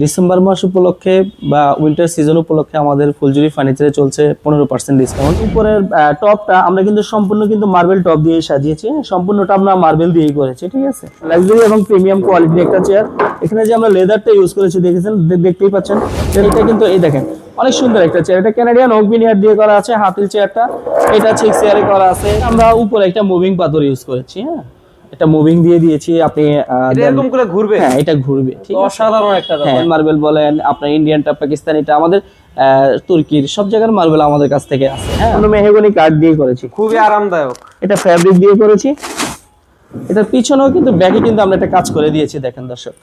December মাস উপলক্ষে বা উইন্টার সিজন উপলক্ষে আমাদের ফুলজুরি ফার্নিচারে চলছে পনেরো পার্সেন্ট ডিসকাউন্ট উপরের টপটা আমরা কিন্তু সম্পূর্ণ কিন্তু মার্বেল টপ দিয়ে সাজিয়েছি। সম্পূর্ণটা আমরা মার্বেল দিয়েই করেছি, ঠিক আছে? লাক্সারি এবং প্রিমিয়াম কোয়ালিটির একটা চেয়ার এখানে যে আমরা লেদারটা ইউজ করেছি, দেখেছেন? দেখতেই পাচ্ছেন? এটা কিন্তু এই দেখেন, অনেক সুন্দর একটা চেয়ার এটা ক্যানাডিয়ান ওক বিনিয়ার দিয়ে করা আছে, হাতিল চেয়ারটা এটা ঠিক চেয়ারে করা আছে। আমরা উপরে একটা মুভিং পাথর ইউজ করেছি হ্যাঁ? এটা মুভিং দিয়ে দিয়েছি আপনি আহ, এরকম করে ঘুরবে? হ্যাঁ এটা ঘুরবে ঠিক আছে? অসাধারণ একটা। হ্যাঁ মার্বেল বলেন আপনার ইন্ডিয়ানটা পাকিস্তানিটা আমাদের আহ, তুর্কির সব জায়গার মার্বেল আমাদের কাছ থেকে আছে হ্যাঁ? আমরা মেহগনি কাঠ দিয়ে করেছি। খুবই আরামদায়ক। এটা ফ্যাব্রিক দিয়ে করেছি। এটা পিছনেও কিন্তু ব্যাগে কিন্তু আমরা একটা কাজ করে দিয়েছি দেখেন দর্শক।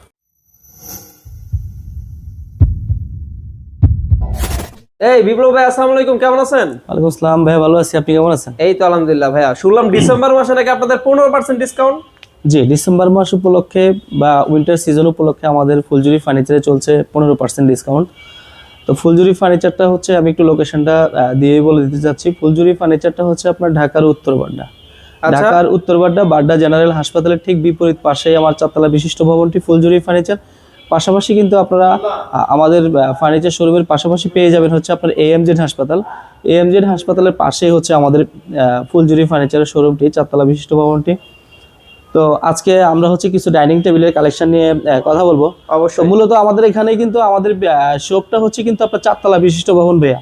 এই বিপ্লব ভাই আসসালামু আলাইকুম কেমন আছেন? ওয়ালাইকুম আসসালাম ভাই ভালো আছি। আপনি কেমন আছেন? এই তো আলহামদুলিল্লাহ ভাইয়া। শুনলাম ডিসেম্বর মাসে নাকি আপনাদের পনেরো পার্সেন্ট ডিসকাউন্ট জি ডিসেম্বর মাস উপলক্ষে বা উইন্টার সিজন উপলক্ষে আমাদের ফুলজুরি ফার্নিচারে চলছে পনেরো পার্সেন্ট ডিসকাউন্ট তো ফুলজুরি ফার্নিচারটা হচ্ছে আমি একটু লোকেশনটা দিয়ে বলে দিতে চাচ্ছি। ফুলজুরি ফার্নিচারটা হচ্ছে আপনার ঢাকার উত্তর বাড্ডা। আচ্ছা। ঢাকার উত্তর বাড্ডা বাড্ডা জেনারেল হাসপাতালের ঠিক বিপরীত পাশেই আমার চারতলা বিশিষ্ট ভবনটি ফুলজুরি ফার্নিচার পাশাপাশি কিন্তু আপনারা আমাদের ফার্নিচার শোরুমের পাশাপাশি পেয়ে যাবেন হচ্ছে আপনার এএমজেড হাসপাতাল। এএমজেড হাসপাতালের পাশেই হচ্ছে আমাদের ফুলজুরি ফার্নিচারের শোরুমটি চারতলা বিশিষ্ট ভবনটি। তো আজকে আমরা হচ্ছে কিছু ডাইনিং টেবিলের কালেকশন নিয়ে কথা বলব। অবশ্যই। মূলত আমাদের এখানে কিন্তু আমাদের শপটা হচ্ছে কিন্তু আপনার চারতলা বিশিষ্ট ভবন বেয়া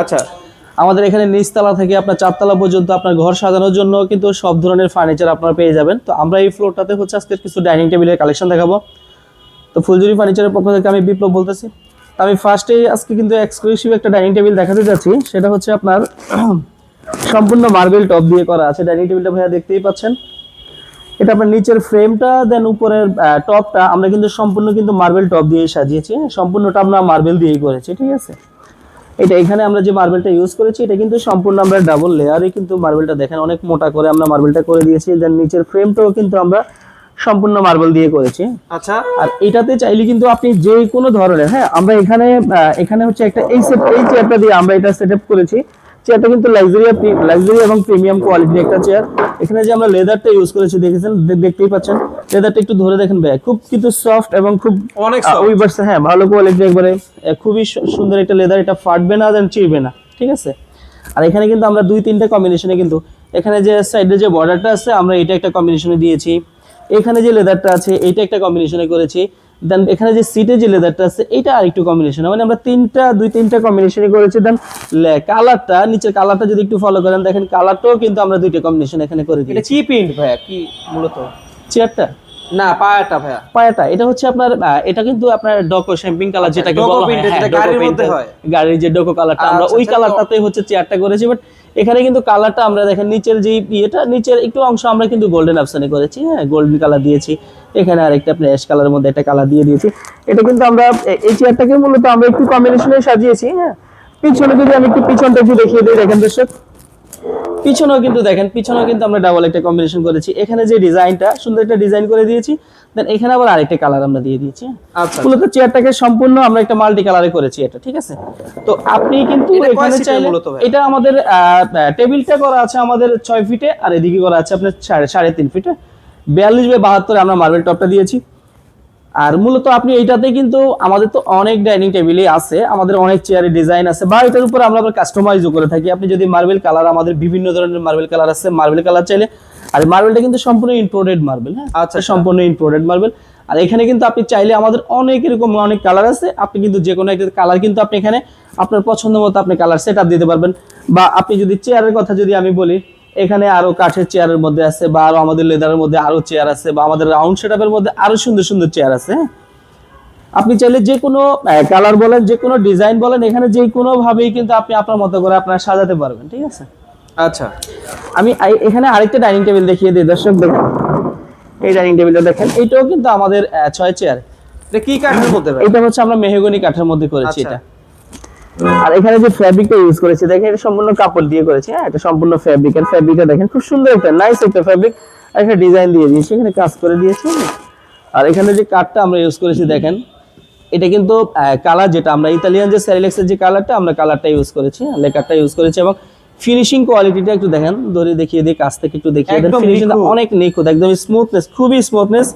আচ্ছা। আমাদের এখানে নিচতলা থেকে আপনার চারতলা পর্যন্ত আপনার ঘর সাজানোর জন্য কিন্তু সব ধরনের ফার্নিচার আপনারা পেয়ে যাবেন। তো আমরা এই ফ্লোরটাতে হচ্ছে আজকে কিছু ডাইনিং টেবিলের কালেকশন দেখাবো। তো ফুলজুরি ফার্নিচারের পক্ষ থেকে আমি বিপ্লব বলতেছি। আমি ফার্স্টেই আজকে কিন্তু এক্সক্লুসিভ একটা ডাইনিং টেবিল দেখাতে যাচ্ছি। সেটা হচ্ছে আপনার সম্পূর্ণ মার্বেল টপ দিয়ে করা আছে। ডাইনিং টেবিলটা ভাইয়া দেখতেই পাচ্ছেন। এটা আপনার নিচের ফ্রেমটা দেন উপরের টপটা আমরা কিন্তু সম্পূর্ণ কিন্তু মার্বেল টপ দিয়ে সাজিয়েছি। সম্পূর্ণটা আমরা মার্বেল দিয়েই করেছি, ঠিক আছে? এটা এখানে আমরা যে মার্বেলটা ইউজ করেছি, এটা কিন্তু সম্পূর্ণ আমরা ডাবল লেয়ারে কিন্তু মার্বেলটা দেখেন, অনেক মোটা করে আমরা মার্বেলটা করে দিয়েছি। দেন নিচের ফ্রেমটাও কিন্তু আমরা সম্পূর্ণ মার্বেল দিয়ে করেছি। আচ্ছা। আর এটাতে চাইলে কিন্তু আপনি যে কোনো ধরনের হ্যাঁ আমরা এখানে এখানে হচ্ছে একটা এই সেট এই চেয়ারটা দিয়ে আমরা এটা সেট আপ করেছি। চেয়ারটা কিন্তু লাক্সারি লাক্সারি এবং প্রিমিয়াম কোয়ালিটির একটা চেয়ার এখানে যে আমরা লেদারটা ইউজ করেছি দেখেছেন? দেখতেই পাচ্ছেন। লেদারটা একটু ধরে দেখেন ভাই খুব কিন্তু সফট এবং খুব অনেক পাশে হ্যাঁ ভালো কোয়ালিটির একবারে খুবই সুন্দর একটা লেদার এটা ফাটবে না দেন চিরবে না ঠিক আছে? আর এখানে কিন্তু আমরা দুই তিনটা কম্বিনেশনে কিন্তু এখানে যে সাইডে যে বর্ডারটা আছে আমরা এটা একটা কম্বিনেশনে দিয়েছি। এখানে যে লেদারটা আছে এটা একটা কম্বিনেশনে করেছি। দেন এখানে যে সিটে যে লেদারটা আছে এটা আরেকটু কম্বিনেশন মানে আমরা তিনটা দুই তিনটা কম্বিনেশনে করেছি। দেন কালারটা নিচের কালারটা যদি একটু ফলো করেন দেখেন কালারটাও কিন্তু আমরা দুইটা কম্বিনেশন এখানে করে এটা চিপ ইন্ট প্রিন্ট ভাইয়া? কি মূলত? চেয়ারটা না পায়াটা ভাইয়া। পায়াটা এটা হচ্ছে আপনার এটা কিন্তু আপনার ডকো শ্যাম্পিং কালার যেটাকে বলা হয়। হ্যাঁ, যেটা গাড়ির মধ্যে হয়। গাড়ির যে ডোকো কালারটা আমরা আচ্ছা, ওই আচ্ছা, কালারটাতে হচ্ছে চেয়ারটা করেছি বাট এখানে কিন্তু কালারটা আমরা দেখেন নিচের যে ইয়েটা নিচের একটু অংশ আমরা কিন্তু গোল্ডেন অপশনে করেছি। হ্যাঁ গোল্ডেন কালার দিয়েছি। এখানে আরেকটা আপনি অ্যাশ কালারের মধ্যে একটা কালার দিয়ে দিয়েছি। এটা কিন্তু আমরা এই চেয়ারটাকে মূলত আমরা একটু কম্বিনেশনে সাজিয়েছি হ্যাঁ। পিছনে যদি আমি একটু পিছনটা একটু দেখিয়ে দিই দেখেন দর্শক। পিছনেও কিন্তু দেখেন পিছনেও কিন্তু আমরা ডাবল একটা কম্বিনেশন করেছি। এখানে যে ডিজাইনটা সুন্দর একটা ডিজাইন করে দিয়েছি। দেন এখানে আবার আরেকটা কালার আমরা দিয়ে দিয়েছি। আচ্ছা মূলত চেয়ারটাকে সম্পূর্ণ আমরা একটা মাল্টি কালারে করেছি এটা ঠিক আছে? তো আপনি কিন্তু এখানে চাইলে এটা আমাদের টেবিলটা করা আছে আমাদের ছয় ফিটে আর এদিকে করা আছে আপনার সাড়ে সাড়ে তিন ফিটে বিয়াল্লিশ বাই বাহাত্তরে আমরা মার্বেল টপটা দিয়েছি। আর মূলত আপনি এইটাতে কিন্তু আমাদের তো অনেক ডাইনিং টেবিলই আছে আমাদের অনেক চেয়ারের ডিজাইন আছে বা এটার উপর আমরা আবার কাস্টমাইজও করে থাকি। আপনি যদি মার্বেল কালার আমাদের বিভিন্ন ধরনের মার্বেল কালার আছে মার্বেল কালার চাইলে আর মার্বেলটা কিন্তু সম্পূর্ণ ইম্পোর্টেড মার্বেল হ্যাঁ? আচ্ছা, আচ্ছা। সম্পূর্ণ ইম্পোর্টেড মার্বেল আর এখানে কিন্তু আপনি চাইলে আমাদের অনেক এরকম অনেক কালার আছে আপনি কিন্তু যে কোনো একটা কালার কিন্তু আপনি এখানে আপনার পছন্দ মতো আপনি কালার সেট দিতে পারবেন। বা আপনি যদি চেয়ারের কথা যদি আমি বলি এখানে আরও কাঠের চেয়ারের মধ্যে আছে বা আরও আমাদের লেদারের মধ্যে আরও চেয়ার আছে বা আমাদের রাউন্ড সেটআপের মধ্যে আরও সুন্দর সুন্দর চেয়ার আছে হ্যাঁ? আপনি চাইলে যে কোনো কালার বলেন যে কোনো ডিজাইন বলেন এখানে যে কোনো ভাবেই কিন্তু আপনি আপনার মতো করে আপনার সাজাতে পারবেন ঠিক আছে? আচ্ছা। আমি এখানে আরেকটা ডাইনিং টেবিল দেখিয়ে দিই দর্শক দেখেন। এই ডাইনিং টেবিলটা দেখেন এটাও কিন্তু আমাদের ছয় চেয়ার এটা কি কাঠের মধ্যে এটা হচ্ছে আমরা মেহগনি কাঠের মধ্যে করেছি আচ্ছা। এটা। আর এখানে যে ফ্যাব্রিকটা ইউজ করেছি দেখেন এটা সম্পূর্ণ কাপড় দিয়ে করেছি হ্যাঁ? এটা সম্পূর্ণ ফ্যাব্রিক এর ফ্যাব্রিকটা দেখেন খুব সুন্দর একটা নাইস একটা ফ্যাব্রিক আর একটা ডিজাইন দিয়ে দিয়েছি এখানে কাজ করে দিয়েছে আর এখানে যে কাঠটা আমরা ইউজ করেছি দেখেন এটা কিন্তু কালার যেটা আমরা ইতালিয়ান যে স্যারিলেক্সের যে কালারটা আমরা কালারটা ইউজ করেছি লেকারটা ইউজ করেছি এবং ফিনিশিং কোয়ালিটিটা একটু দেখেন ধরে দেখিয়ে দিই কাছ থেকে একটু দেখিয়ে দেন একদম ফিনিশিং নিখুঁত। অনেক নিখুঁত একদম স্মুথনেস খুবই স্মুথনেস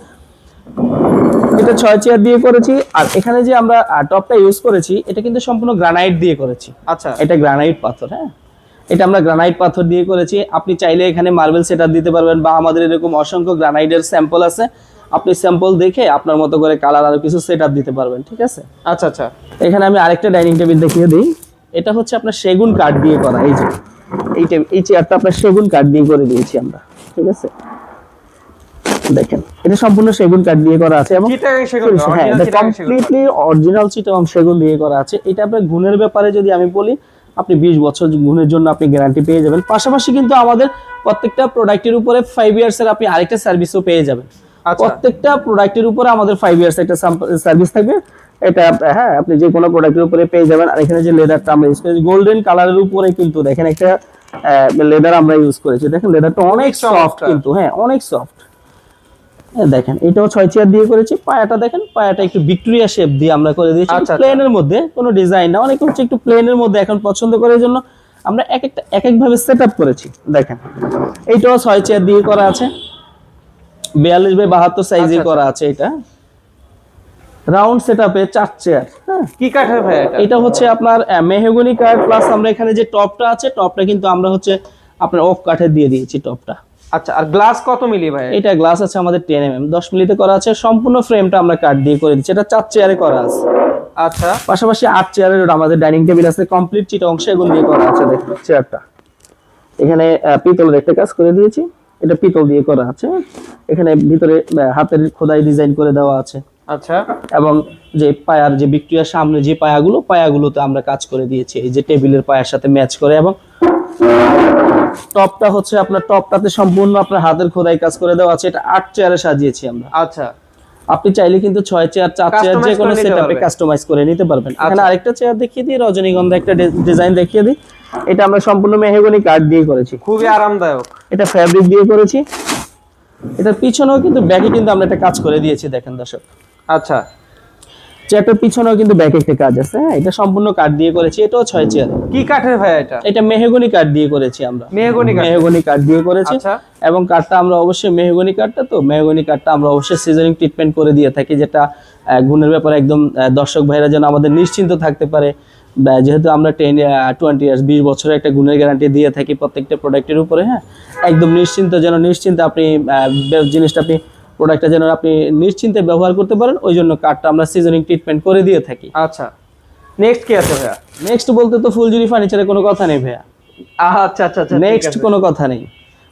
এটা ছয় চেয়ার দিয়ে করেছি আর এখানে যে আমরা টপটা ইউজ করেছি এটা কিন্তু সম্পূর্ণ গ্রানাইট দিয়ে করেছি। আচ্ছা। এটা গ্রানাইট পাথর হ্যাঁ? এটা আমরা গ্রানাইট পাথর দিয়ে করেছি। আপনি চাইলে এখানে মার্বেল সেটআপ দিতে পারবেন বা আমাদের এরকম অসংখ্য গ্রানাইটের স্যাম্পল আছে। আপনি স্যাম্পল দেখে আপনার মতো করে কালার আর কিছু সেটআপ দিতে পারবেন ঠিক আছে? আচ্ছা আচ্ছা। এখানে আমি আরেকটা ডাইনিং টেবিল দেখিয়ে দিই। এটা হচ্ছে আপনার সেগুন কাঠ দিয়ে করা এই যে। এই এই চেয়ারটা আপনার সেগুন কাঠ দিয়ে করে দিয়েছি আমরা ঠিক আছে? দেখেন। এটা সম্পূর্ণ সেগুন কাঠ দিয়ে করা আছে এবং না, হ্যাঁ। কমপ্লিটলি অরিজিনাল সেগুন দিয়ে করা আছে। এটা আপনার গুণের ব্যাপারে যদি আমি বলি আপনি বিশ বছর গুণের জন্য আপনি গ্যারান্টি পেয়ে যাবেন। পাশাপাশি কিন্তু আমাদের প্রত্যেকটা প্রোডাক্টের উপরে ফাইভ ইয়ার্স এর আপনি আরেকটা সার্ভিসও পেয়ে যাবেন। আচ্ছা। প্রত্যেকটা প্রোডাক্টের উপরে আমাদের ফাইভ ইয়ার্স একটা সার্ভিস থাকবে। এটা হ্যাঁ আপনি যে কোনো প্রোডাক্টের উপরে পেয়ে যাবেন। আর এখানে যে লেদারটা আমরা ইউজ করেছি গোল্ডেন কালারের উপরে কিন্তু দেখেন একটা লেদার আমরা ইউজ করেছি। দেখেন লেদারটা অনেক সফট কিন্তু হ্যাঁ অনেক সফট দেখেন এটাও ছয় চেয়ার দিয়ে করেছি। পায়াটা দেখেন পায়াটা একটু ভিক্টোরিয়া শেপ দিয়ে আমরা করে দিয়েছি। আচ্ছা, আচ্ছা। প্লেনের মধ্যে কোনো ডিজাইন না অনেকে হচ্ছে একটু প্লেনের মধ্যে এখন পছন্দ করার জন্য আমরা এক একটা এক এক ভাবে সেট করেছি। দেখেন এইটাও ছয় চেয়ার দিয়ে করা আছে। বিয়াল্লিশ বাই বাহাত্তর সাইজে আচ্ছা, করা আছে এটা। রাউন্ড সেট আপে চার চেয়ার হ্যাঁ। কি কাঠের ভাই এটা? হচ্ছে আপনার মেহগনি কাঠ প্লাস আমরা এখানে যে টপটা আছে টপটা কিন্তু আমরা হচ্ছে আপনার অফ কাঠের দিয়ে দিয়েছি টপটা। আচ্ছা আর গ্লাস কত মিলি ভাই? এটা গ্লাস আছে আমাদের টেন এম এম দশ মিলিতে করা আছে। সম্পূর্ণ ফ্রেমটা আমরা কাঠ দিয়ে করে দিচ্ছি। এটা চার চেয়ারে করা আছে। আচ্ছা। পাশাপাশি আট চেয়ারের আমাদের ডাইনিং টেবিল আছে। কমপ্লিট চিটা অংশ এগুলো দিয়ে করা আছে দেখুন। চেয়ারটা। এখানে পিতলের একটা কাজ করে দিয়েছি। এটা পিতল দিয়ে করা আছে। এখানে ভিতরে হাতের খোদাই ডিজাইন করে দেওয়া আছে। আচ্ছা। এবং যে পায়ার যে ভিক্টোরিয়ার সামনে যে পায়াগুলো পায়াগুলোতে আমরা কাজ করে দিয়েছি। এই যে টেবিলের পায়ার সাথে ম্যাচ করে এবং টপটা হচ্ছে আপনার টপটাতে সম্পূর্ণ আপনার হাতের খোদাই কাজ করে দেওয়া আছে। এটা আট চেয়ারে সাজিয়েছি আমরা। আচ্ছা। আপনি চাইলে কিন্তু ছয় চেয়ার চার চেয়ার যে কোনো সেটআপে কাস্টমাইজ করে নিতে পারবেন। এখানে আচ্ছা। আরেকটা চেয়ার দেখিয়ে দিই রজনীগন্ধা একটা ডিজাইন দেখিয়ে দিই। এটা আমরা সম্পূর্ণ মেহগনি কাঠ দিয়ে করেছি। খুবই আরামদায়ক। এটা ফ্যাব্রিক দিয়ে করেছি। এটার পিছনেও কিন্তু ব্যাকে কিন্তু আমরা একটা কাজ করে দিয়েছি দেখেন দর্শক। আচ্ছা। চেয়ারটার পিছনেও কিন্তু ব্যাক একটা কাজ আছে হ্যাঁ? এটা সম্পূর্ণ কাঠ দিয়ে করেছি এটাও ছয় চেয়ার। কি কাঠের ভাই এটা? এটা মেহগনি কাঠ দিয়ে করেছি আমরা। মেহগনি মেহগনি কাঠ দিয়ে করেছি। আচ্ছা। এবং কাঠটা আমরা অবশ্যই মেহগনি কাঠটা তো মেহগনি কাঠটা আমরা অবশ্যই সিজনিং ট্রিটমেন্ট করে দিয়ে থাকি যেটা গুণের ব্যাপারে একদম দর্শক ভাইরা যেন আমাদের নিশ্চিন্ত থাকতে পারে। যেহেতু আমরা টেন টোয়েন্টি ইয়ার্স বিশ বছরের একটা গুণের গ্যারান্টি দিয়ে থাকি প্রত্যেকটা প্রোডাক্টের উপরে হ্যাঁ? একদম নিশ্চিন্ত যেন নিশ্চিন্ত আপনি জিনিসটা আপনি প্রোডাক্টটা যেন আপনি নিশ্চিন্তে ব্যবহার করতে পারেন ওই জন্য কাঠটা আমরা সিজনিং ট্রিটমেন্ট করে দিয়ে থাকি। আচ্ছা। নেক্সট কি আছে ভাইয়া? নেক্সট বলতে তো ফুলজুরি ফার্নিচারের কোনো কথা নেই ভাইয়া। আচ্ছা আচ্ছা আচ্ছা নেক্সট কোনো কথা নেই।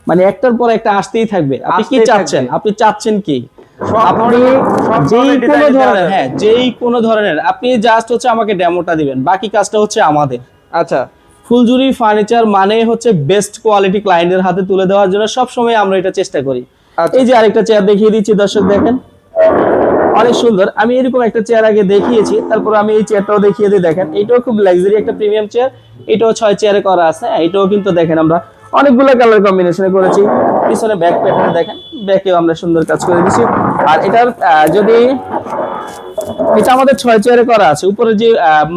মানে একটার পর একটা আসতেই থাকবে। আপনি কি চাচ্ছেন? আপনি চাচ্ছেন কি? আপনি ধরনের- যেই কোনো। হ্যাঁ যেই কোনো ধরনের। আপনি জাস্ট হচ্ছে আমাকে ডেমোটা দিবেন। বাকি কাজটা হচ্ছে আমাদের। আচ্ছা। ফুলজুরি ফার্নিচার মানে হচ্ছে বেস্ট কোয়ালিটি ক্লায়েন্টের হাতে তুলে দেওয়ার জন্য সব সময় আমরা এটা চেষ্টা করি। এই যে আরেকটা চেয়ার দেখিয়ে দিচ্ছি দর্শক দেখেন। অনেক সুন্দর। আমি এরকম একটা চেয়ার আগে দেখিয়েছি তারপর আমি এই চেয়ারটাও দেখিয়ে দিই দেখেন। এটাও খুব লাক্সারি একটা প্রিমিয়াম চেয়ার এটাও ছয় চেয়ারে করা আছে হ্যাঁ, এটাও কিন্তু দেখেন আমরা অনেকগুলো কালার কম্বিনেশনে করেছি। পিছনে ব্যাক প্যাটার্নে দেখেন ব্যাকেও আমরা সুন্দর কাজ করে দিচ্ছি আর এটার যদি এটা আমাদের ছয় চেয়ারে করা আছে। উপরে যে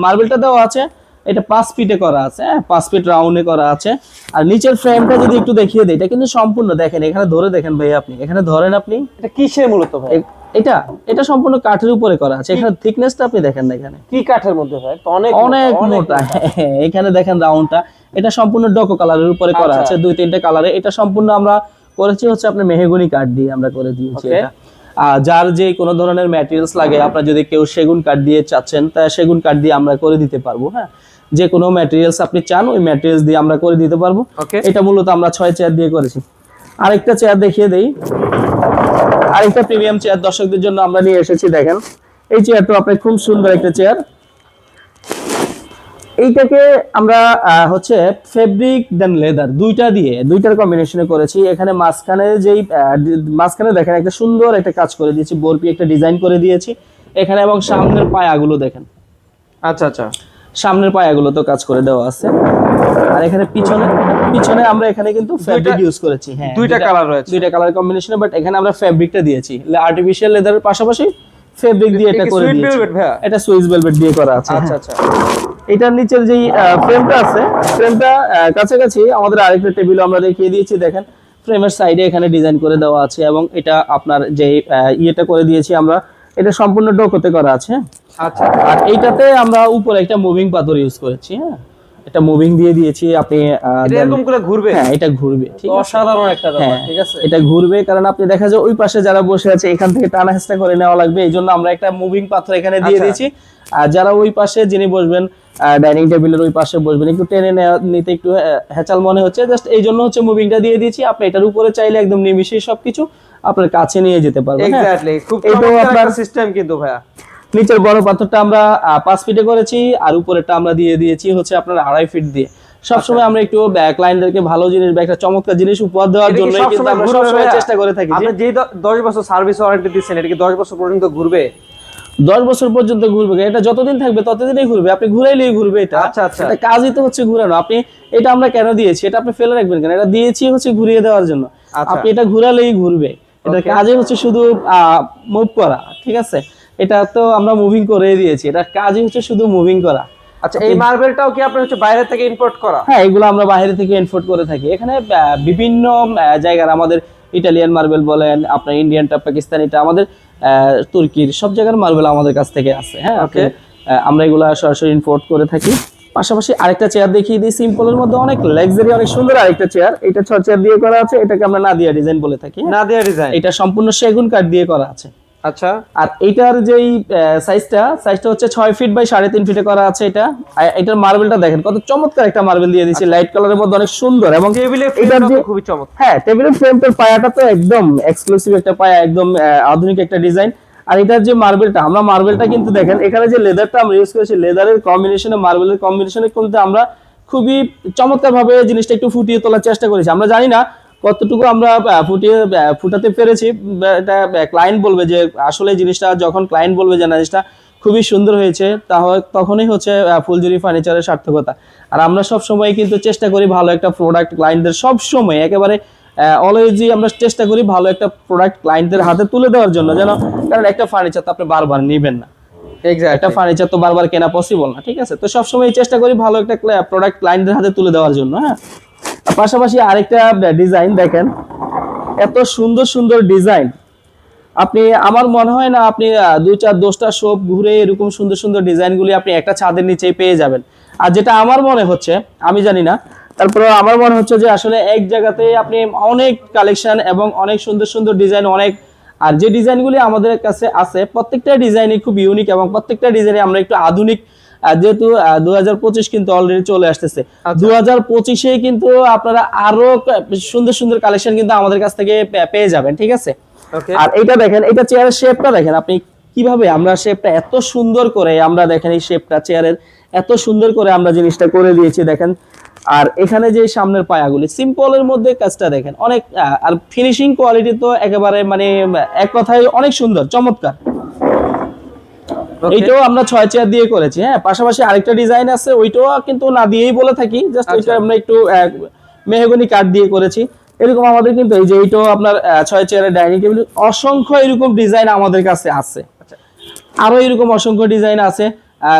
মার্বেলটা দেওয়া আছে এটা পাঁচ ফিটে করা আছে হ্যাঁ? পাঁচ ফিট রাউন্ডে করা আছে। আর নিচের ফ্রেমটা যদি একটু দেখিয়ে দিই এটা কিন্তু সম্পূর্ণ দেখেন এখানে ধরে দেখেন ভাই আপনি এখানে ধরেন আপনি। এটা কিসের মূলত ভাই? এটা এটা সম্পূর্ণ কাঠের উপরে করা আছে। এখানে থিকনেসটা আপনি দেখেন না এখানে। কি কাঠের মধ্যে ভাই? তো অনেক অনেক মোটা। এখানে দেখেন রাউন্ডটা এটা সম্পূর্ণ ডকো কালারের উপরে করা আচ্ছা। আছে দুই তিনটে কালারে। এটা সম্পূর্ণ আমরা করেছি হচ্ছে আপনার মেহগনি কাঠ দিয়ে আমরা করে দিয়েছি এটা। আর যার যে কোনো ধরনের ম্যাটেরিয়ালস লাগে আপনার যদি কেউ সেগুন কাঠ দিয়ে চাচ্ছেন তা সেগুন কাঠ দিয়ে আমরা করে দিতে পারব হ্যাঁ? যে কোনো ম্যাটেরিয়ালস আপনি চান ওই ম্যাটেরিয়ালস দিয়ে আমরা করে দিতে পারব। এটা মূলত আমরা ছয় চেয়ার দিয়ে করেছি। আরেকটা চেয়ার দেখিয়ে দেই। আরেকটা প্রিমিয়াম চেয়ার দর্শকদের জন্য আমরা নিয়ে এসেছি দেখেন। এই চেয়ারটা আপনার খুব সুন্দর একটা চেয়ার এইটাকে আমরা হচ্ছে ফেব্রিক দেন লেদার দুইটা দিয়ে দুইটার কম্বিনেশনে করেছি। এখানে মাঝখানে যেই মাঝখানে দেখেন একটা সুন্দর একটা কাজ করে দিয়েছি বরপি একটা ডিজাইন করে দিয়েছি। এখানে এবং সামনের পায়াগুলো দেখেন। আচ্ছা আচ্ছা। সামনের পায়াগুলো তো কাজ করে দেওয়া আছে। আর এখানে পিছনে পিছনে আমরা এখানে কিন্তু ফ্যাব্রিক ইউজ করেছি হ্যাঁ। দুইটা কালার রয়েছে। দুইটা কালার কম্বিনেশনে বাট এখানে আমরা ফ্যাব্রিকটা দিয়েছি। আর্টিফিশিয়াল লেদারের পাশাপাশি ফেব্রিক দিয়ে এটা করে দিয়েছি। এটা সুইস ভেলভেট দিয়ে করা আছে আচ্ছা হ্যাঁ। আচ্ছা। এটার নিচের যেই ফ্রেমটা আছে ফ্রেমটা কাছাকাছি আমাদের আরেকটা টেবিল আমরা দেখিয়ে দিয়েছি দেখেন। ফ্রেমের সাইডে এখানে ডিজাইন করে দেওয়া আছে এবং এটা আপনার যে ইয়েটা করে দিয়েছি আমরা এটা সম্পূর্ণ ডোকোতে করা আছে? আচ্ছা। আর এইটাতে আমরা উপরে একটা মুভিং পাথর ইউজ করেছি হ্যাঁ? এটা মুভিং দিয়ে দিয়েছি আপনি এরকম করে ঘুরবে? হ্যাঁ এটা ঘুরবে ঠিক অসাধারণ একটা ব্যাপার হ্যাঁ ঠিক আছে? এটা ঘুরবে কারণ আপনি দেখা যায় ওই পাশে যারা বসে আছে এখান থেকে টানা হেঁচড়া করে নেওয়া লাগবে এই জন্য আমরা একটা মুভিং পাথর এখানে দিয়ে আচ্ছা। দিয়েছি। আর যারা ওই পাশে যিনি বসবেন ডাইনিং টেবিলের ওই পাশে বসবেন একটু টেনে নিতে একটু হ্যাচাল মনে হচ্ছে জাস্ট এই জন্য হচ্ছে মুভিংটা দিয়ে দিয়েছি। আপনি এটার উপরে চাইলে একদম নিমিশেই সবকিছু আপনার কাছে নিয়ে যেতে পারবেন। এক্স্যাক্টলি খুব চমৎকার আপনার- সিস্টেম কিন্তু ভাইয়া। নিচের বড় পাথরটা আমরা পাঁচ ফিটে করেছি আর উপরেরটা আমরা দিয়ে দিয়েছি হচ্ছে আপনার আড়াই ফিট দিয়ে। সবসময় আমরা একটু ক্লায়েন্টদেরকে ভালো জিনিস বা একটা চমৎকার জিনিস উপহার দেওয়ার জন্য কিন্তু আমরা সবসময় চেষ্টা করে থাকি যে আপনি দ- দশ বছর সার্ভিস ওয়ারেন্টি দিচ্ছেন এটা কি দশ বছর পর্যন্ত ঘুরবে? দশ বছর পর্যন্ত ঘুরবে এটা যতদিন থাকবে ততদিনই ঘুরবে আপনি ঘুরাইলেই ঘুরবে এটা। আচ্ছা, আচ্ছা। এটা কাজই তো হচ্ছে ঘুরানো আপনি এটা আমরা কেন দিয়েছি এটা আপনি ফেলে রাখবেন কেন? এটা দিয়েছি হচ্ছে ঘুরিয়ে দেওয়ার জন্য। আচ্ছা। আপনি এটা ঘুরালেই ঘুরবে। এটা. কাজে হচ্ছে শুধু মুভ করা ঠিক আছে? এটা তো আমরা মুভিং করে দিয়েছি এটা কাজই হচ্ছে শুধু মুভিং করা। আচ্ছা এই মার্বেলটাও কি আপনি হচ্ছে বাইরে থেকে ইম্পোর্ট করা? হ্যাঁ এগুলো আমরা বাইরে থেকে করে থাকি। এখানে বিভিন্ন জায়গার আমাদের ইটালিয়ান মার্বেল বলেন আপনার ইন্ডিয়ানটা পাকিস্তানিটা আমাদের আহ, তুর্কির সব জায়গার মার্বেল আমাদের কাছ থেকে আছে। হ্যাঁ আমরা এগুলা সরাসরি ইম্পোর্ট করে থাকি। পাশাপাশি আরেকটা চেয়ার দেখিয়ে দিই। সিম্পলের মধ্যে অনেক লাক্সারি অনেক সুন্দর আরেকটা চেয়ার এটা ছ চেয়ার দিয়ে করা আছে এটাকে আমরা নাদিয়া ডিজাইন বলে থাকি হ্যাঁ? না দেয়া ডিজাইন এটা সম্পূর্ণ সেগুন কাঠ দিয়ে করা আছে। আচ্ছা। আর এটার যেই সাইজটা সাইজটা হচ্ছে ছয় ফিট বাই সাড়ে তিন ফিটে করা আছে এটা। এটার মার্বেলটা দেখেন কত চমৎকার একটা মার্বেল দিয়ে দিয়েছে। লাইট কালারের মধ্যে অনেক সুন্দর এবং টেবিলে এটার যে খুবই চমৎকার। হ্যাঁ টেবিলের ফ্রেমটার পায়াটা তো একদম এক্সক্লুসিভ একটা পায়া একদম আধুনিক একটা ডিজাইন আর এটার যে মার্বেলটা আমরা মার্বেলটা কিন্তু দেখেন, এখানে যে লেদারটা আমরা ইউজ করেছি লেদারের কম্বিনেশনে মার্বেলের কম্বিনেশনে কিন্তু আমরা খুবই চমৎকার ভাবে জিনিসটা একটু ফুটিয়ে তোলার চেষ্টা করেছি। আমরা জানি না কতটুকু আমরা ফুটিয়ে ফুটাতে পেরেছি এটা ক্লায়েন্ট বলবে যে আসলে জিনিসটা যখন ক্লায়েন্ট বলবে যে না, জিনিসটা খুবই সুন্দর হয়েছে তাহলে তখনই হচ্ছে ফুলজুরি ফার্নিচারের সার্থকতা। আর আমরা সব সময় কিন্তু চেষ্টা করি ভালো একটা প্রোডাক্ট ক্লায়েন্টদের সব সময় একেবারে অলওয়েজই আমরা চেষ্টা করি ভালো একটা প্রোডাক্ট ক্লায়েন্টদের হাতে তুলে দেওয়ার জন্য। যেন কারণ একটা ফার্নিচার তো আপনি বারবার নেবেন না। একটা ফার্নিচার তো বারবার কেনা পসিবল না ঠিক আছে? তো সবসময় চেষ্টা করি ভালো একটা প্রোডাক্ট ক্লায়েন্টদের হাতে তুলে দেওয়ার জন্য হ্যাঁ? পাশাপাশি আরেকটা ডিজাইন দেখেন। এত সুন্দর সুন্দর ডিজাইন আপনি আমার মনে হয় না আপনি দুই চার দশটা শপ ঘুরে এরকম সুন্দর সুন্দর ডিজাইনগুলি আপনি একটা ছাদের নিচেই পেয়ে যাবেন। আর যেটা আমার মনে হচ্ছে আমি জানি না তারপরে আমার মনে হচ্ছে যে আসলে এক জায়গাতে আপনি অনেক কালেকশন এবং অনেক সুন্দর সুন্দর ডিজাইন অনেক আর যে ডিজাইনগুলি আমাদের কাছে আছে প্রত্যেকটা ডিজাইনই খুব ইউনিক এবং প্রত্যেকটা ডিজাইনে আমরা একটু আধুনিক যেহেতু দু কিন্তু অলরেডি চলে আসতেছে। দু হাজার পঁচিশে কিন্তু আপনারা আরও সুন্দর সুন্দর কালেকশন কিন্তু আমাদের কাছ থেকে পেয়ে যাবেন ঠিক আছে? আর এটা দেখেন এটা চেয়ারের শেপটা দেখেন আপনি কীভাবে আমরা শেপটা এত সুন্দর করে আমরা দেখেন এই শেপটা চেয়ারের এত সুন্দর করে আমরা জিনিসটা করে দিয়েছি দেখেন। আর এখানে যে সামনের পায়াগুলি সিম্পলের মধ্যে কাজটা দেখেন। অনেক আর ফিনিশিং কোয়ালিটি তো একেবারে মানে এক কথায় অনেক সুন্দর চমৎকার। এইটাও আমরা ছয় চেয়ার দিয়ে করেছি হ্যাঁ? পাশাপাশি আরেকটা ডিজাইন আছে ওইটাও কিন্তু না দিয়েই বলে থাকি জাস্ট ওইটা আমরা একটু মেহগনি কাঠ দিয়ে করেছি। এরকম আমাদের কিন্তু এই যে এইটাও আপনার ছয় চেয়ারের ডাইনিং টেবিল অসংখ্য এরকম ডিজাইন আমাদের কাছে আছে। আরও এরকম অসংখ্য ডিজাইন আছে।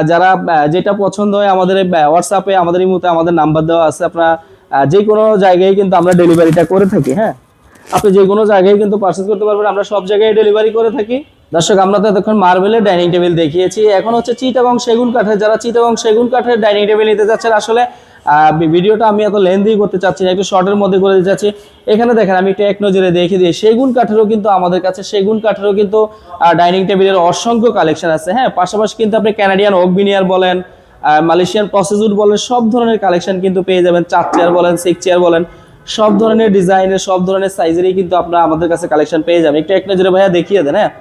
যারা যেটা পছন্দ হয় আমাদের হোয়াটসঅ্যাপে আমাদের এই মুহূর্তে আমাদের নাম্বার দেওয়া আছে। আপনার যে কোনো জায়গায় কিন্তু আমরা ডেলিভারিটা করে থাকি হ্যাঁ? আপনি যে কোনো জায়গায় কিন্তু পার্সেস করতে পারবেন। আমরা সব জায়গায় ডেলিভারি করে থাকি। দর্শক, আমরা তো এতক্ষণ মার্বেলের ডাইনিং টেবিল দেখিয়েছি। এখন হচ্ছে চিটাগং সেগুন কাঠের, যারা চিটাগং সেগুন কাঠের ডাইনিং টেবিল নিতে যাচ্ছেন, আসলে ভিডিওটা আমি এত লেন্দি করতে চাচ্ছি না, একটু শর্টের মধ্যে করে দিতে চাচ্ছি। এখানে দেখেন, আমি একটু এক নজরে দেখে দিই, সেগুন কাঠেরও কিন্তু আমাদের কাছে, সেগুন কাঠেরও কিন্তু ডাইনিং টেবিলের অসংখ্য কালেকশন আছে। হ্যাঁ পাশাপাশি কিন্তু আপনি ক্যানাডিয়ান ওক বিনিয়ার বলেন মালয়েশিয়ান প্রসেসুড বলেন, সব ধরনের কালেকশন কিন্তু পেয়ে যাবেন। চার চেয়ার বলেন সিক্স চেয়ার বলেন, সব ধরনের ডিজাইনের সব ধরনের সাইজেরই কিন্তু আপনারা আমাদের কাছে কালেকশন পেয়ে যাবেন। একটু এক নজরে ভাইয়া দেখিয়ে দেন হ্যাঁ।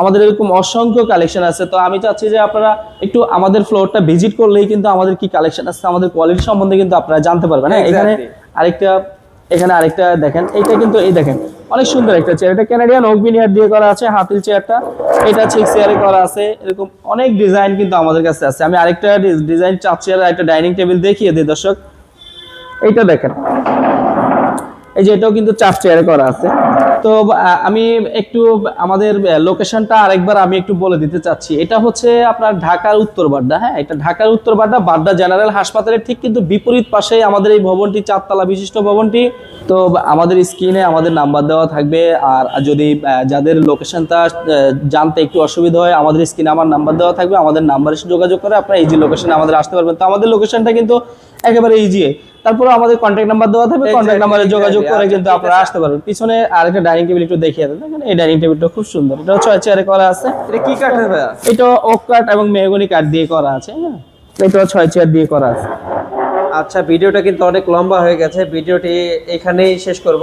আমাদের এরকম অসংখ্য কালেকশন আছে। তো আমি চাচ্ছি যে আপনারা একটু আমাদের ফ্লোরটা ভিজিট করলেই কিন্তু আমাদের কি কালেকশন আছে আমাদের কোয়ালিটি সম্বন্ধে কিন্তু আপনারা জানতে পারবেন। হ্যাঁ এখানে আরেকটা এখানে আরেকটা দেখেন এইটা কিন্তু এই দেখেন অনেক সুন্দর একটা চেয়ার এটা ক্যানাডিয়ান ওক বিনিয়ার দিয়ে করা আছে হাতিল চেয়ারটা এটা সিক্স চেয়ারে করা আছে এরকম অনেক ডিজাইন কিন্তু আমাদের কাছে আছে। আমি আরেকটা ডিজাইন চার চেয়ারের একটা ডাইনিং টেবিল দেখিয়ে দিই দর্শক। এইটা দেখেন এই যে এটাও কিন্তু চার চেয়ারে করা আছে। তো আমি একটু আমাদের লোকেশনটা আরেকবার আমি একটু বলে দিতে চাচ্ছি। এটা হচ্ছে আপনার ঢাকার উত্তর বাড্ডা হ্যাঁ? এটা ঢাকার উত্তর বাড্ডা বাড্ডা জেনারেল হাসপাতালের ঠিক কিন্তু বিপরীত পাশে আমাদের এই ভবনটি, চারতলা বিশিষ্ট ভবনটি। তো, আমাদের স্ক্রিনে আমাদের নাম্বার দেওয়া থাকবে। আর যদি যাদের লোকেশনটা জানতে একটু অসুবিধা হয়, আমাদের স্ক্রিনে আমার নাম্বার দেওয়া থাকবে। আমাদের নাম্বারে যোগাযোগ করে আপনারা ইজি লোকেশনে আমাদের আসতে পারবেন। তো, আমাদের লোকেশনটা কিন্তু একেবারে ইজি তারপরে আমাদের কন্ট্যাক্ট নাম্বার দেওয়া থাকবে কন্ট্যাক্ট নাম্বারে যোগাযোগ করে কিন্তু আপনারা আসতে পারবেন। পিছনে আরেকটা ডাইনিং টেবিল একটু দেখিয়ে দেন। দেখেন এই ডাইনিং টেবিলটা খুব সুন্দর। এটা ছয় চেয়ারে করা আছে। এটা কি কাঠের ভাইয়া? এটা ওক কাঠ এবং মেহগনি কাঠ দিয়ে করা আছে হ্যাঁ। এটা ছয় চেয়ার দিয়ে করা আছে। আচ্ছা ভিডিওটা কিন্তু অনেক লম্বা হয়ে গেছে। ভিডিওটি এখানেই শেষ করব।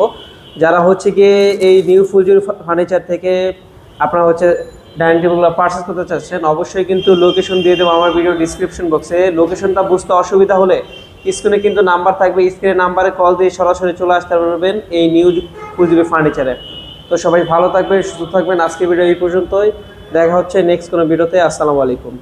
যারা হচ্ছে গিয়ে এই নিউ ফুলজুরি ফার্নিচার থেকে আপনারা হচ্ছে ডাইনিং টেবিলগুলো পারচেস করতে চাচ্ছেন অবশ্যই কিন্তু লোকেশন দিয়ে দেবো আমার ভিডিও ডিসক্রিপশন বক্সে লোকেশনটা বুঝতে অসুবিধা হলে স্ক্রিনে কিন্তু নাম্বার থাকবে স্ক্রিনে নাম্বারে কল দিয়ে সরাসরি চলে আসতে পারবেন এই নিউজ ফুলজুরি ফার্নিচারে তো সবাই ভালো থাকবেন, সুস্থ থাকবেন, আজকের ভিডিও এই পর্যন্তই। দেখা হচ্ছে নেক্সট কোনো ভিডিওতে আসসালামু আলাইকুম।